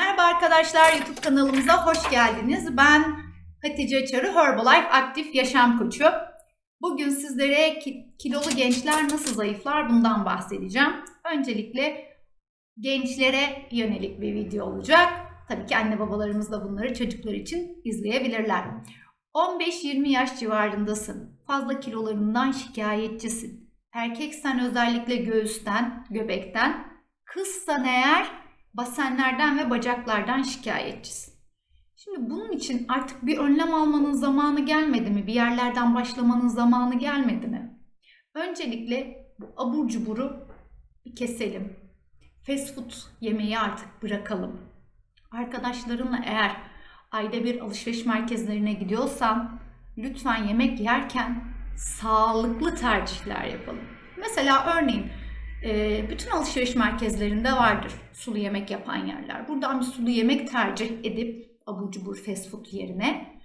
arkadaşlar YouTube kanalımıza hoş geldiniz. Ben Hatice Çarı Herbalife Aktif Yaşam Koçu. Bugün sizlere ki- kilolu gençler nasıl zayıflar bundan bahsedeceğim. Öncelikle gençlere yönelik bir video olacak. Tabii ki anne babalarımız da bunları çocuklar için izleyebilirler. 15-20 yaş civarındasın. Fazla kilolarından şikayetçisin. Erkeksen özellikle göğüsten, göbekten. Kızsan eğer basenlerden ve bacaklardan şikayetçisin. Şimdi bunun için artık bir önlem almanın zamanı gelmedi mi? Bir yerlerden başlamanın zamanı gelmedi mi? Öncelikle bu abur cuburu bir keselim. Fast food yemeği artık bırakalım. Arkadaşlarınla eğer ayda bir alışveriş merkezlerine gidiyorsan lütfen yemek yerken sağlıklı tercihler yapalım. Mesela örneğin bütün alışveriş merkezlerinde vardır sulu yemek yapan yerler. Buradan bir sulu yemek tercih edip abur cubur fast food yerine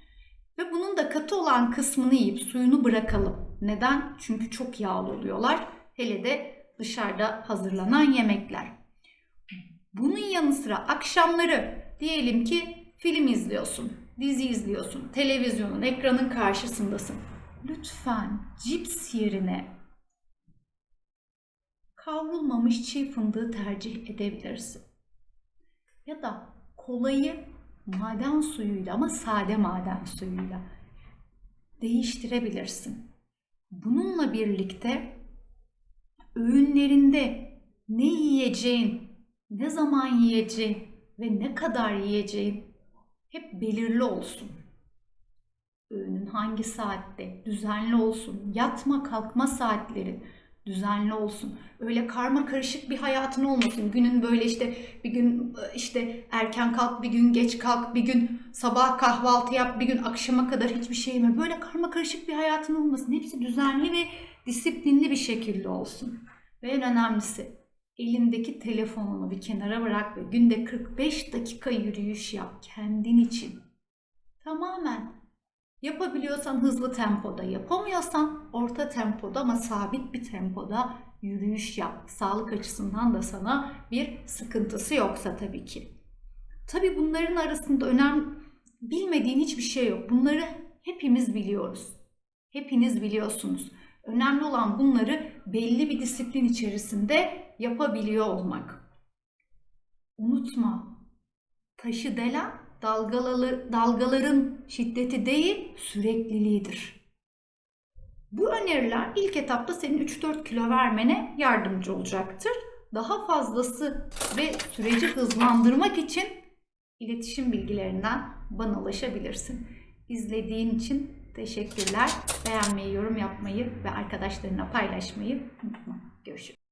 ve bunun da katı olan kısmını yiyip suyunu bırakalım. Neden? Çünkü çok yağlı oluyorlar. Hele de dışarıda hazırlanan yemekler. Bunun yanı sıra akşamları diyelim ki film izliyorsun, dizi izliyorsun, televizyonun, ekranın karşısındasın. Lütfen cips yerine kavrulmamış çiğ fındığı tercih edebilirsin. Ya da kolayı maden suyuyla ama sade maden suyuyla değiştirebilirsin. Bununla birlikte öğünlerinde ne yiyeceğin, ne zaman yiyeceğin ve ne kadar yiyeceğin hep belirli olsun. Öğünün hangi saatte düzenli olsun. Yatma kalkma saatlerin düzenli olsun. Öyle karma karışık bir hayatın olmasın. Günün böyle işte bir gün işte erken kalk, bir gün geç kalk, bir gün sabah kahvaltı yap, bir gün akşama kadar hiçbir şey yeme. Böyle karma karışık bir hayatın olmasın. Hepsi düzenli ve disiplinli bir şekilde olsun. Ve en önemlisi elindeki telefonunu bir kenara bırak ve günde 45 dakika yürüyüş yap kendin için. Tamamen Yapabiliyorsan hızlı tempoda, yapamıyorsan orta tempoda ama sabit bir tempoda yürüyüş yap. Sağlık açısından da sana bir sıkıntısı yoksa tabii ki. Tabii bunların arasında önemli bilmediğin hiçbir şey yok. Bunları hepimiz biliyoruz. Hepiniz biliyorsunuz. Önemli olan bunları belli bir disiplin içerisinde yapabiliyor olmak. Unutma, taşı delen dalgaları, dalgaların şiddeti değil sürekliliğidir. Bu öneriler ilk etapta senin 3-4 kilo vermene yardımcı olacaktır. Daha fazlası ve süreci hızlandırmak için iletişim bilgilerinden bana ulaşabilirsin. İzlediğin için teşekkürler. Beğenmeyi, yorum yapmayı ve arkadaşlarına paylaşmayı unutma. Görüşürüz.